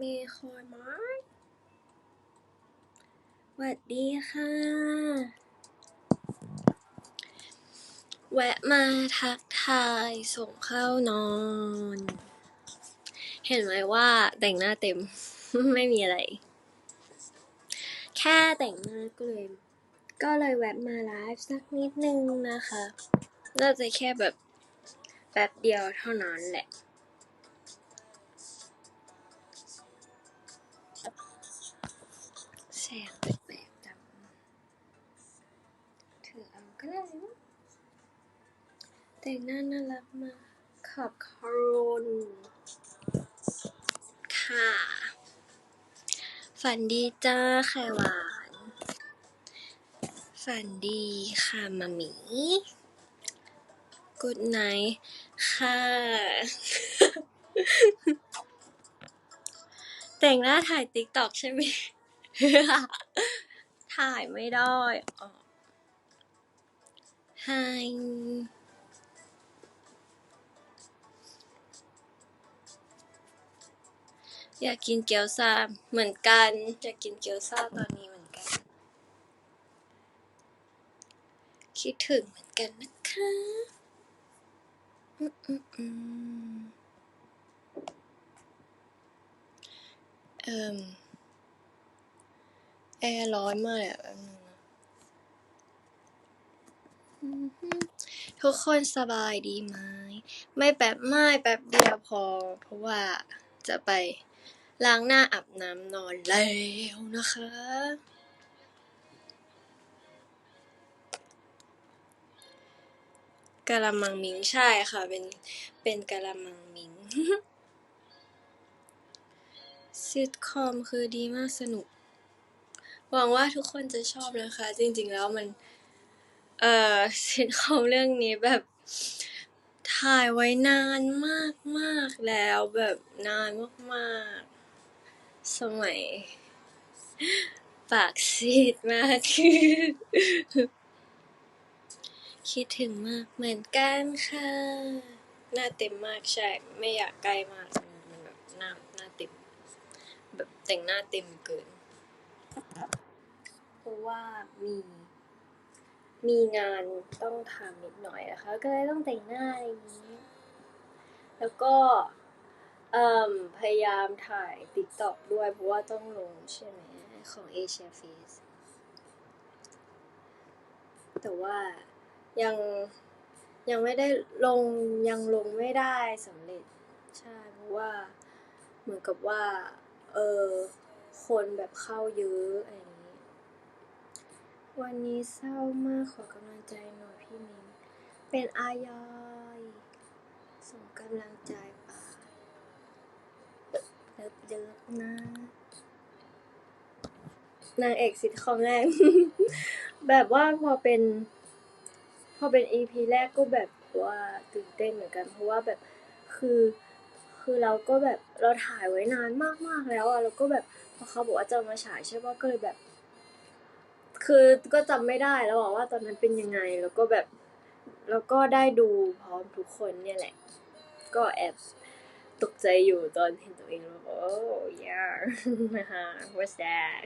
มีคอยไหมหวัดดีค่ะ แวะมาทักทายส่งเข้านอน เห็นไหมว่าแต่งหน้าเต็ม ไม่มีอะไร แค่แต่งหน้าก็เลยก็เลยแวะมาไลฟ์สักนิดนึงนะคะ น่าจะแค่แบบแป๊บเดียวเท่านั้นแหละ แสงแปลกๆจังถือเอาก็ได้นะแต่งหน้าน่ารักมากขอบคุณค่ะ ฝันดีจ้าไข่หวาน ฝันดีค่ะมามี กุดไนค่ะ แต่งหน้าถ่ายติ๊กตอกใช่ไหม ถ่ายไม่ได้อ๋อ Hi อยากกินเกี๊ยวซ่าเหมือนกันอยากกินเกี๊ยวซ่าตอนนี้เหมือนกัน คิดถึงเหมือนกันนะคะอืมอืมอืมเอิ่ม แอร์ร้อนมากเลยอะแป๊บนึงนะทุกคนสบายดีไหม ไม่แป๊บไม่แป๊บเดียวพอ เพราะว่าจะไปล้างหน้าอาบน้ำนอนแล้วนะคะ กะละมังมิงใช่ค่ะ เป็นเป็นกะละมังมิงซิทคอมคือดีมากสนุก หวังว่าทุกคนจะชอบนะคะ จริง ๆ แล้วมัน เอ่อซิทคอมเรื่องนี้แบบ ถ่ายไว้นานมากๆแล้วแบบนานมากๆ สมัย ปากซีดมาก คิดถึงมากเหมือนกันค่ะ หน้าเต็มมากใช่ ไม่อยากใกล้มากมันแบบหน้าหน้าเต็ม แบบแต่งหน้าเต็มเกิน ราะว่ามีมีงานต้องทำนิดหน่อยนะคะ ก็เลยต้องแต่งหน้าอะไรอย่างนี้ แล้วก็พยายามถ่ายติ๊กต็อกด้วย เพราะว่าต้องลงใช่ไหมของ Asia Face แต่ว่ายังยังไม่ได้ลงยังลงไม่ได้สำเร็จ ใช่เพราะว่าเหมือนกับว่า เออคนแบบเข้าเยอะอะไร วันนี้เศร้ามาก ขอกำลังใจหน่อยพี่มินเป็นอายายส่งกำลังใจไปเลิฟเลิฟนะนางเอกซิทคอมแรก แบบว่าพอเป็น พอเป็นอีพีแรกก็แบบว่าตื่นเต้นเหมือนกัน เพราะว่าแบบคือคือเราก็แบบเราถ่ายไว้นานมากๆแล้วอะแล้วก็แบบพอเขาบอกว่าจะมาฉายใช่ป่ะก็เลยแบบ คือก็จำไม่ได้แล้วอะว่าตอนนั้นเป็นยังไงแล้วก็แบบ แล้วก็ได้ดูพร้อมทุกคนเนี่ยแหละ ก็แอบตกใจอยู่ตอนเห็นตัวเองแล้วก็โอ้ yeah นะคะ what's that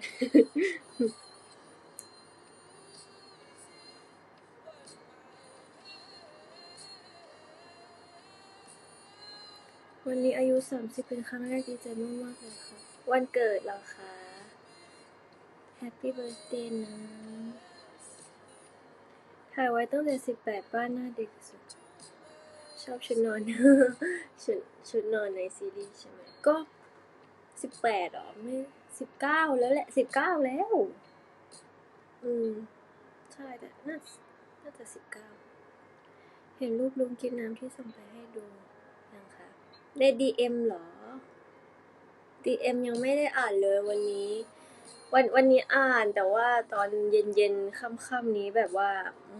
วันนี้อายุ 30 เป็นครั้งแรกดีใจมากๆเลยค่ะ วันเกิดเหรอคะ Happy birthday นะถ่ายไว้ตั้งแต่18ป้าหน้าเด็กสุด ชอบชุดนอน ชุดชุดนอนในซีรีส์ใช่ไหมก็18หรอไม่19แล้วแหละ19แล้ว อืม ใช่แต่น่าน่าจะ19เก้าเห็นรูปลุงกินน้ำที่ส่งไปให้ดูยังคะใน DM เอ็มหรอ DM ยังไม่ได้อ่านเลยวันนี้ วันวันนี้อ่านแต่ว่าตอนเย็นเย็นๆค่ำๆนี้แบบว่า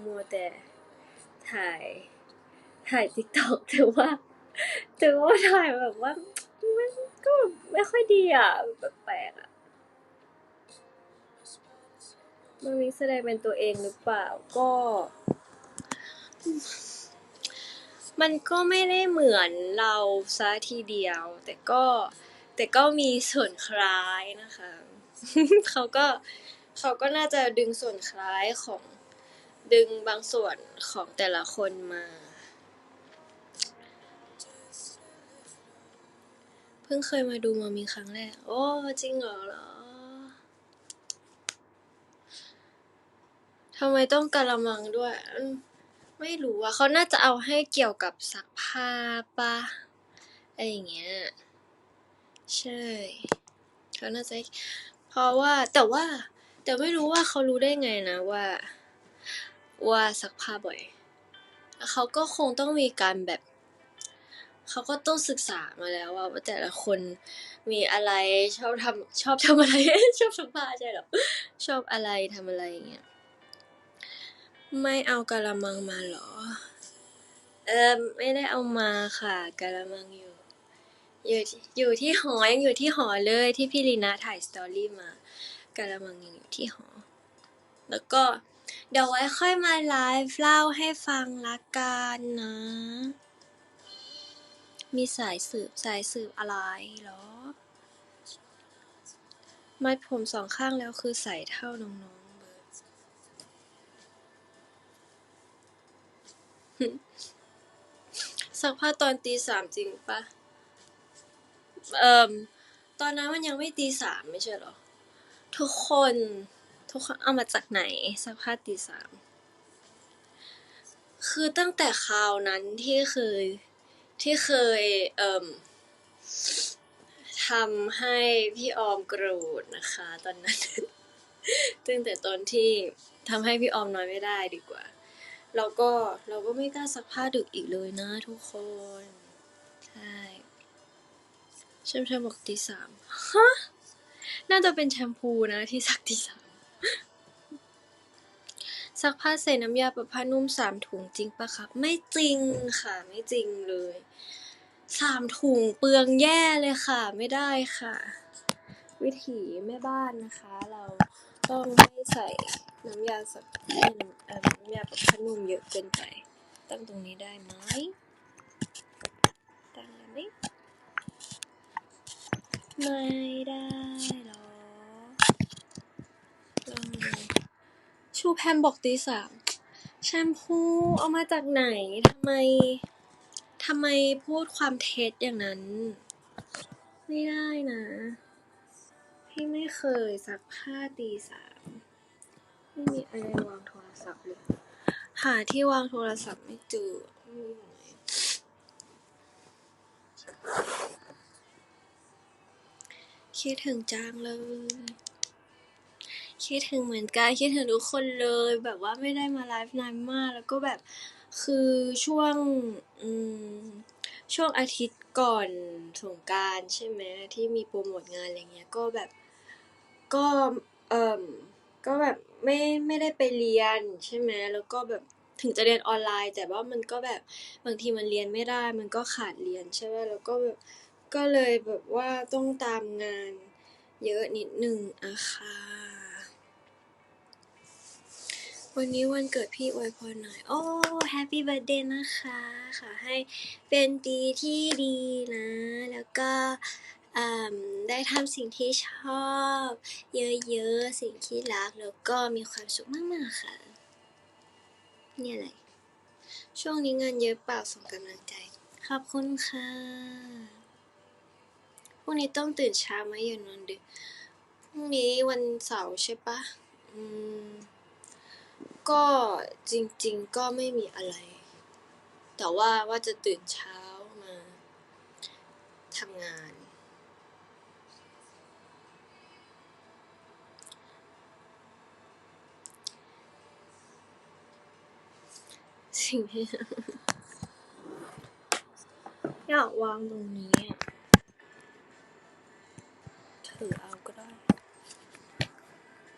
มัวแต่ถ่าย ถ่ายติ๊กต็อกแต่ว่าแต่ว่าถ่ายแบบว่ามันก็ไม่ค่อยดีอะแปลกๆอะมันมีแสดงเป็นตัวเองหรือเปล่าก็ มันก็ไม่ได้เหมือนเราซะทีเดียว แต่ก็แต่ก็มีส่วนคล้ายนะคะ เขาก็เขาก็น่าจะดึงส่วนคล้ายของดึงบางส่วนของแต่ละคนมาเพิ่งเคยมาดูมามีครั้งแรก โอ้ จริงเหรอเหรอทำไมต้องกะละมังด้วย ไม่รู้อะเขาน่าจะเอาให้เกี่ยวกับซักผ้าปะอะไรอย่างเงี้ย ใช่เขาน่าจะ เพราะว่าแต่ว่า แต่ไม่รู้ว่าเขารู้ได้ไงนะว่า ว่าซักผ้าบ่อย เขาก็คงต้องมีการแบบ เขาก็ต้องศึกษามาแล้วว่าแต่ละคนมีอะไรชอบทำชอบทำอะไร ชอบซักผ้าใช่หรอชอบอะไรทำอะไรอย่างเงี้ยไม่เอากะละมังมาหรอ เออไม่ได้เอามาค่ะกะละมังอยู่ อยู่ที่อยู่ที่หอยังอยู่ที่หอเลยที่พี่ลีนาถ่ายสตอรี่มากะละมังยังอยู่ที่หอ แล้วก็เดี๋ยวไว้ค่อยมาไลฟ์เล่าให้ฟังละกันนะ มีสายสืบสายสืบอะไรหรอ มัดผมสองข้างแล้วคือใส่เท่าน้องๆเบิร์ดซักผ้าตอนตีสามจริงปะ เอ่มตอนนั้นมันยังไม่ตีสามไม่ใช่เหรอ ทุกคนทุกคนเอามาจากไหนซักผ้าตีสาม คือตั้งแต่คราวนั้นที่เคยที่เคยเอ่มทำให้พี่ออมโกรธนะคะ ตอนนั้น ตั้งแต่ตอนที่ทำให้พี่ออมนอนไม่ได้ดีกว่า เราก็เราก็ไม่กล้าซักผ้าดึกอีกเลยนะทุกคน ใช่ แชมแชมบอกตีสามฮะ น่าจะเป็นแชมพูนะที่ซักตีสามซักผ้าใส่น้ำยาปรับผ้านุ่มสามถุงจริงปะครับ ไม่จริงค่ะ ไม่จริงเลยสามถุงเปลืองแย่เลยค่ะ ไม่ได้ค่ะ วิถีแม่บ้านนะคะ เราต้องไม่ใส่น้ำยาสักน้ำเอ่อน้ำยาปรับผ้านุ่มเยอะเกินไป ตั้งตรงนี้ได้ไหมตั้งได้ไหม ไม่ได้หรอชูแพมบอกตีสามแชมพูเอามาจากไหนทำไมทำไมพูดความเท็จอย่างนั้น ไม่ได้นะ พี่ไม่เคยซักผ้าตีสามไม่มีอะไรวางโทรศัพท์เลย หาที่วางโทรศัพท์ไม่เจอ คิดถึงจังเลย คิดถึงเหมือนกัน คิดถึงทุกคนเลย แบบว่าไม่ได้มาไลฟ์นานมาก แล้วก็แบบคือช่วงอืมช่วงอาทิตย์ก่อนสงการใช่ไหมที่มีโปรโมทงานอะไรเงี้ยก็แบบก็เอ่มก็แบบไม่ไม่ได้ไปเรียนใช่ไหมแล้วก็แบบถึงจะเรียนออนไลน์ แต่ว่ามันก็แบบบางทีมันเรียนไม่ได้ มันก็ขาดเรียนใช่ไหมแล้วก็แบบ ก็เลยแบบว่าต้องตามงานเยอะนิดหนึ่งอะค่ะ วันนี้วันเกิดพี่อวยพรหน่อย โอ้แฮปปี้เบิร์ดเดย์นะคะ ขอให้เป็นปีที่ดีนะ แล้วก็ได้ทำสิ่งที่ชอบ เยอะๆ สิ่งที่รัก แล้วก็มีความสุขมากๆค่ะ เนี่ยแหละช่วงนี้งานเยอะเปล่าส่งกำลังใจ ขอบคุณค่ะ รุ่งนี้ต้องตื่นเช้าไหมอย่านอนดึก พรุ่งนี้วันเสาร์ใช่ปะ อืม ก็จริง ๆ ก็ไม่มีอะไร แต่ว่าว่าจะตื่นเช้ามาทำงาน สิ่งที่อยากวางตรงนี้อะถือเอาก็ได้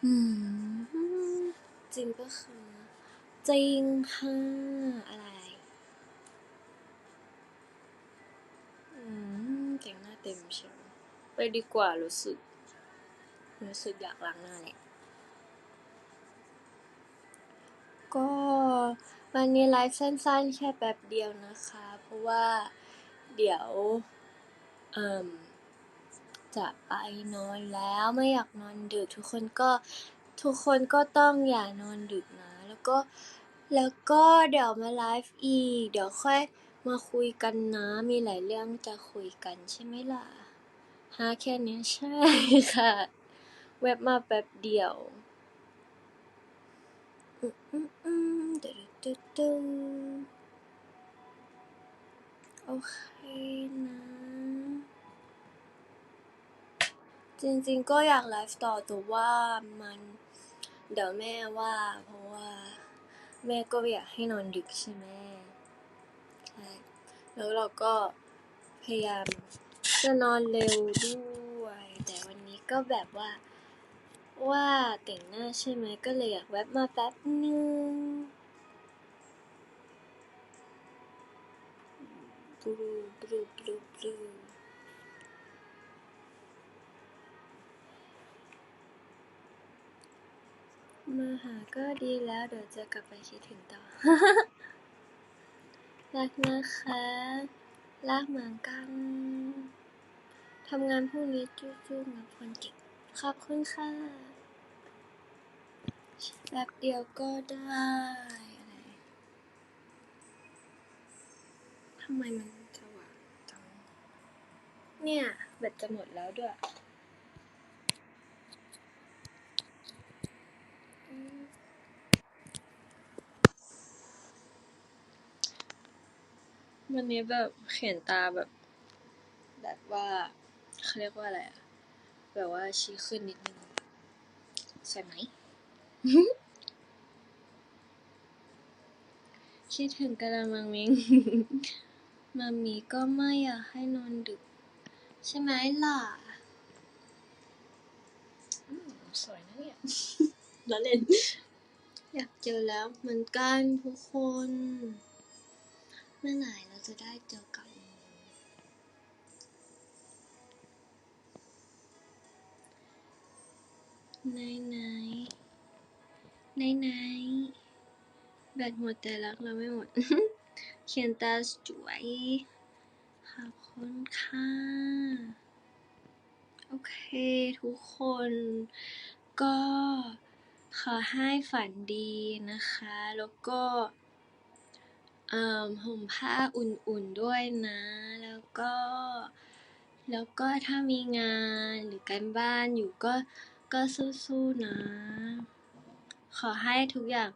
อืม จริงปะคะจริงค่ะอะไร อืมแต่งหน้าเต็มใช่ไหมไปดีกว่ารู้สึก รู้สึกอยากล้างหน้าแหละก็วันนี้ไลฟ์สั้นๆ แค่แป๊บเดียวนะคะ เพราะว่าเดี๋ยว เอ่ม จะไปนอนแล้วไม่อยากนอนดึก ทุกคนก็ทุกคนก็ต้องอย่านอนดึกนะ แล้วก็แล้วก็เดี๋ยวมาไลฟ์อีก เดี๋ยวค่อยมาคุยกันนะ มีหลายเรื่องจะคุยกันใช่ไหมล่ะฮะแค่นี้ใช่ค่ะแวบมาแป๊บเดียวอืมอืมอืมตึ๊ดตึ๊ดตึ๊ดโอเคนะ จริงๆ ก็อยากไลฟ์ต่อแต่ว่ามัน เดี๋ยวแม่ว่า เพราะว่า แม่ก็อยากให้นอนดึกใช่ไหมใช่แล้วเราก็พยายามจะนอนเร็วด้วย แต่วันนี้ก็แบบว่า ว่าแต่งหน้าใช่ไหมก็เลยอยากแวบมาแป๊บนึงบลูบลูบลูบลู มาหาก็ดีแล้วเดี๋ยวจะกลับไปคิดถึงต่อ รักนะคะ รักเหมือนกันทำงานพรุ่งนี้จุ้ๆนะคนเก่งขอบคุณค่ะแป๊บเดียวก็ได้อะไรทำไมมันสว่างจังเนี่ยแบตจะหมดแล้วด้วย วันนี้แบบเขียนตาแบบ แบบว่าเขาเรียกว่าอะไรอะแบบว่าชี้ขึ้นนิดนึงใช่ไหม คิดถึงกะละมังมิงมามีก็ไม่อยากให้นอนดึก ใช่ไหมล่ะอืมสวยนะเนี่ยล้อเล่น อยากเจอแล้วเหมือนกันทุกคน เมื่อไหร่เรา จะได้เจอกัน ไหนไหนไหนไหนแบตหมดแต่รักเราไม่หมด เขียนตาสวยขอบคุณค่ะ โอเคทุกคนก็ขอให้ฝันดีนะคะ แล้วก็ เอ่อ ห่มผ้าอุ่นๆด้วยนะ แล้วก็ แล้วก็ถ้ามีงานหรือการบ้านอยู่ก็ ก็สู้ๆนะ ขอให้ทุกอย่าง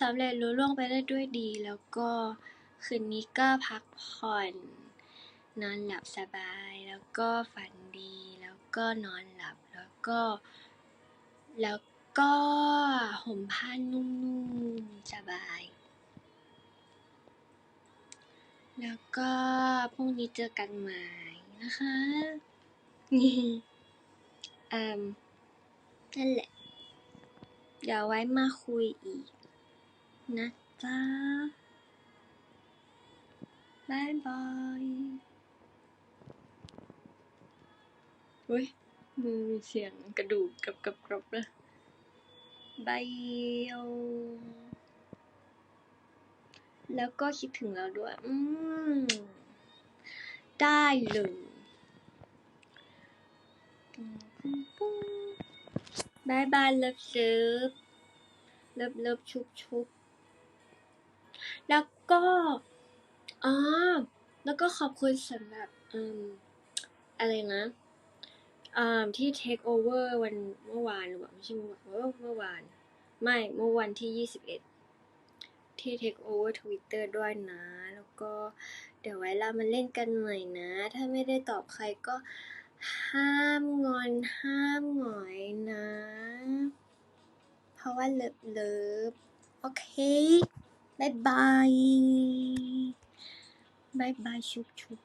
สำเร็จลุล่วงไปได้ด้วยดี แล้วก็คืนนี้ก็พักผ่อน นอนหลับสบาย แล้วก็ฝันดี แล้วก็นอนหลับ แล้วก็ แล้วก็ห่มผ้านุ่มๆ สบาย แล้วก็พรุ่งนี้เจอกันใหม่นะคะ เอ่มนั่นแหละ เดี๋ยวไว้มาคุยอีก นะจ๊ะบายบายอุ้ย มือมีเสียงกระดูกกับกับกรอบเลยบาย แล้วก็คิดถึงเราด้วย อืม ได้เลยปุ้งปุ้งปุ้งบายบายเลิฟเลิฟเลิฟเลิฟชุบชุบแล้วก็อ๋อแล้วก็ขอบคุณสำหรับอืมอะไรนะอ่าที่ take over วันเมื่อวานหรือเปล่าไม่ใช่เมื่อวานเมื่อวาน ไม่เมื่อวันที่ยี่สิบเอ็ด ที่ take over Twitter ด้วยนะ แล้วก็เดี๋ยวไว้เรามาเล่นกันใหม่นะ ถ้าไม่ได้ตอบใครก็ห้ามงอนห้ามหงอยนะ เพราะว่าเลิฟเลิฟโอเคบายบายบายบายชุบชุบ